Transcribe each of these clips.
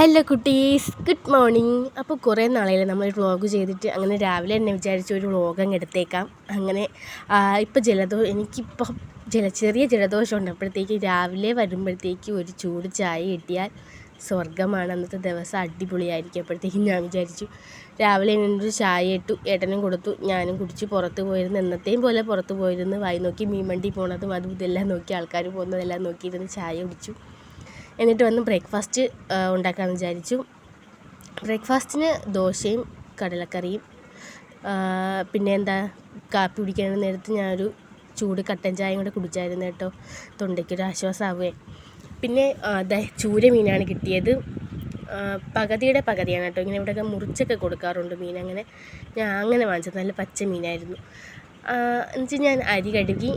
Hello കുട്ടീസ്. Good morning അപ്പോൾ കുറേ നാളായില്ലേ നമ്മൾ വ്ളോഗ് ചെയ്തിട്ട്. അങ്ങനെ രാവിലെ തന്നെ വിചാരിച്ചു ഒരു വ്ളോഗ് അങ്ങ് എടുത്തേക്കാം. അങ്ങനെ ഇപ്പോൾ ജലദോ എനിക്കിപ്പോൾ ജല ചെറിയ ജലദോഷം ഉണ്ട് അപ്പോഴത്തേക്ക് രാവിലെ വരുമ്പോഴത്തേക്ക് ഒരു ചൂട് ചായ കിട്ടിയാൽ സ്വർഗമാണ് അന്നത്തെ ദിവസം അടിപൊളിയായിരിക്കും. അപ്പോഴത്തേക്കും ഞാൻ വിചാരിച്ചു രാവിലെ എന്നൊരു ചായ ഇട്ടു ഏട്ടനും കൊടുത്തു ഞാനും കുടിച്ച് പുറത്ത് പോയിരുന്നു. എന്നത്തെയും പോലെ പുറത്ത് പോയിരുന്നു. വായി നോക്കി മീൻ വണ്ടി പോണതും അതും ഇതെല്ലാം നോക്കി ആൾക്കാർ പോകുന്നതെല്ലാം നോക്കിയിരുന്ന് ചായ കുടിച്ചു. എന്നിട്ട് വന്ന് ബ്രേക്ക്ഫാസ്റ്റ് ഉണ്ടാക്കാമെന്ന് വിചാരിച്ചു. ബ്രേക്ക്ഫാസ്റ്റിന് ദോശയും കടലക്കറിയും. പിന്നെ എന്താ കാപ്പി കുടിക്കാൻ നേരത്ത് ഞാനൊരു ചൂട് കട്ടൻ ചായയും കൂടെ കുടിച്ചായിരുന്നു കേട്ടോ. തൊണ്ടയ്ക്കൊരു ആശ്വാസമാവുകയെ പിന്നെ അതെ ചൂര മീനാണ് കിട്ടിയത്. പകുതിയുടെ പകുതിയാണ് കേട്ടോ. ഇങ്ങനെ ഇവിടെയൊക്കെ മുറിച്ചൊക്കെ കൊടുക്കാറുണ്ട് മീൻ അങ്ങനെ. ഞാൻ അങ്ങനെ വാങ്ങിച്ചത്. നല്ല പച്ച മീനായിരുന്നു. എന്നുവെച്ചാൽ ഞാൻ അരി കഴുകി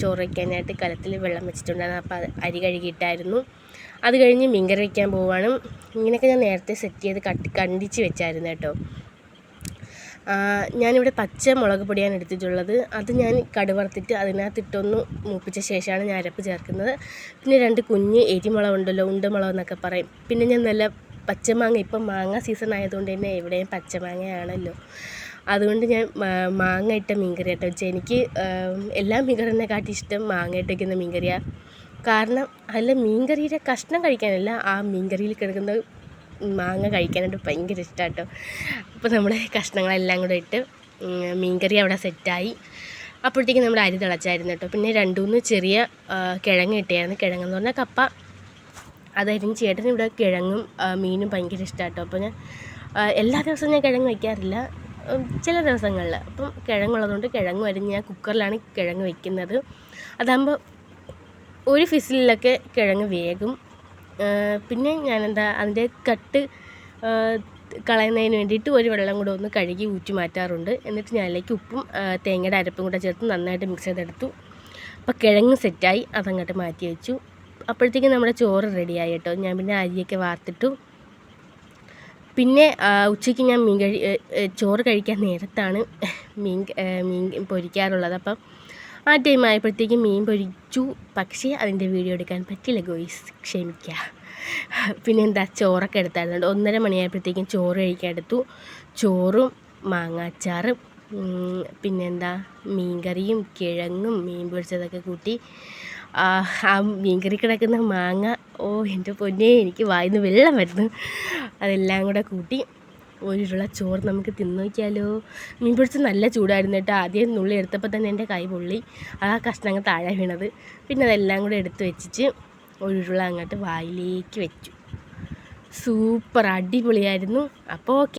ചോറ് വയ്ക്കാനായിട്ട് കലത്തിൽ വെള്ളം വെച്ചിട്ടുണ്ടായിരുന്നു. അപ്പോൾ അരി കഴുകിയിട്ടായിരുന്നു. അത് കഴിഞ്ഞ് മീൻകറി വയ്ക്കാൻ പോവുകയാണ് ഇങ്ങനെയൊക്കെ ഞാൻ നേരത്തെ സെറ്റ് ചെയ്ത് കട്ടി കണ്ടിച്ച് വെച്ചായിരുന്നു കേട്ടോ. ഞാനിവിടെ പച്ച മുളക് പൊടിയാണ് എടുത്തിട്ടുള്ളത്. അത് ഞാൻ കടുവറുത്തിട്ട് അതിനകത്തിട്ടൊന്ന് മൂപ്പിച്ച ശേഷമാണ് ഞാൻ അരപ്പ് ചേർക്കുന്നത്. പിന്നെ രണ്ട് കുഞ്ഞ് എരിമുളക് ഉണ്ടല്ലോ ഉണ്ടമുളക് എന്നൊക്കെ പറയും. പിന്നെ ഞാൻ നല്ല പച്ചമാങ്ങ ഇപ്പം മാങ്ങ സീസൺ ആയതുകൊണ്ട് തന്നെ എവിടെയും പച്ചമാങ്ങയാണല്ലോ. അതുകൊണ്ട് ഞാൻ മാങ്ങ ഇട്ട മീൻകറി കേട്ടോ. എനിക്ക് എല്ലാ മീൻകറിനെക്കാട്ടി ഇഷ്ടം മാങ്ങ ഇട്ട് വയ്ക്കുന്ന മീൻകറിയാണ് കാരണം അല്ല മീൻകറിയുടെ കഷ്ണം കഴിക്കാനല്ല ആ മീൻകറിയിൽ കിടക്കുന്ന മാങ്ങ കഴിക്കാനായിട്ട് ഭയങ്കര ഇഷ്ടമാണ് കേട്ടോ അപ്പോൾ നമ്മുടെ കഷ്ണങ്ങളെല്ലാം കൂടെ ഇട്ട് മീൻകറി അവിടെ സെറ്റായി. അപ്പോഴത്തേക്കും നമ്മൾ അരി തിളച്ചായിരുന്നു കേട്ടോ. പിന്നെ രണ്ട് മൂന്ന് ചെറിയ കിഴങ്ങ് കിട്ടിയായിരുന്നു. കിഴങ്ങെന്ന് പറഞ്ഞാൽ കപ്പ. അതായിരുന്നു ചേട്ടന് ഇവിടെ കിഴങ്ങും മീനും ഭയങ്കര ഇഷ്ടമാണ് കേട്ടോ അപ്പോൾ ഞാൻ എല്ലാ ദിവസവും ഞാൻ കിഴങ്ങ് വയ്ക്കാറില്ല. ചില ദിവസങ്ങളിൽ. അപ്പം കിഴങ്ങുള്ളതുകൊണ്ട് കിഴങ്ങ് വരും. ഞാൻ കുക്കറിലാണ് കിഴങ്ങ് വയ്ക്കുന്നത്. അതാകുമ്പോൾ ഒരു ഫിസിലൊക്കെ കിഴങ്ങ് വേകും പിന്നെ ഞാനെന്താ അതിന്റെ കട്ട് കളയുന്നതിന് വേണ്ടിയിട്ട് ഒരു വെള്ളം കൂടെ ഒന്ന് കഴുകി ഊറ്റി മാറ്റാറുണ്ട്. എന്നിട്ട് ഞാൻ അതിലേക്ക് ഉപ്പും തേങ്ങയുടെ അരപ്പും കൂടെ ചേർത്ത് നന്നായിട്ട് മിക്സ് ചെയ്തെടുത്തു. അപ്പോൾ കിഴങ്ങ് സെറ്റായി അതങ്ങോട്ട് മാറ്റി വെച്ചു. അപ്പോഴത്തേക്കും നമ്മുടെ ചോറ് റെഡിയായി കേട്ടോ. ഞാൻ പിന്നെ അരിയൊക്കെ വാർത്തിട്ടു. പിന്നെ ഉച്ചയ്ക്ക് ഞാൻ മീൻ കഴി ചോറ് കഴിക്കാൻ നേരത്താണ് മീൻ മീൻ പൊരിക്കാറുള്ളത്. അപ്പം ആ ടൈം ആയപ്പോഴത്തേക്കും മീൻ പൊരിച്ചു. പക്ഷേ അതിന്റെ വീഡിയോ എടുക്കാൻ പറ്റില്ല ഗോയ്സ്. ക്ഷമിക്കുക പിന്നെ എന്താ ചോറൊക്കെ എടുത്തായിരുന്നു. ഒന്നര മണിയായപ്പോഴത്തേക്കും ചോറ് കഴിക്കാൻ എടുത്തു. ചോറും മാങ്ങാച്ചാറും പിന്നെന്താ മീൻകറിയും കിഴങ്ങും മീൻ പൊരിച്ചതൊക്കെ കൂട്ടി. ആ മീൻകറി കിടക്കുന്ന മാങ്ങ. ഓ എന്റെ പൊന്നേ എനിക്ക് വായിന്ന് വെള്ളം വരുന്നു. അതെല്ലാം കൂടെ കൂട്ടി. ഒരുള്ള ചോറ് നമുക്ക് തിന്നു നോക്കിയാലോ മീൻ പിടിച്ച് നല്ല ചൂടായിരുന്നു കേട്ടോ. ആദ്യം നുള്ളി എടുത്തപ്പോൾ തന്നെ എന്റെ കൈ പൊള്ളി. ആ കഷ്ണങ്ങൾ താഴെ വീണത്. പിന്നെ അതെല്ലാം കൂടെ എടുത്ത് വെച്ചിട്ട് ഒരുള്ള അങ്ങോട്ട് വായിലേക്ക് വെച്ചു. സൂപ്പർ അടിപൊളിയായിരുന്നു. അപ്പോൾ ഓക്കെ.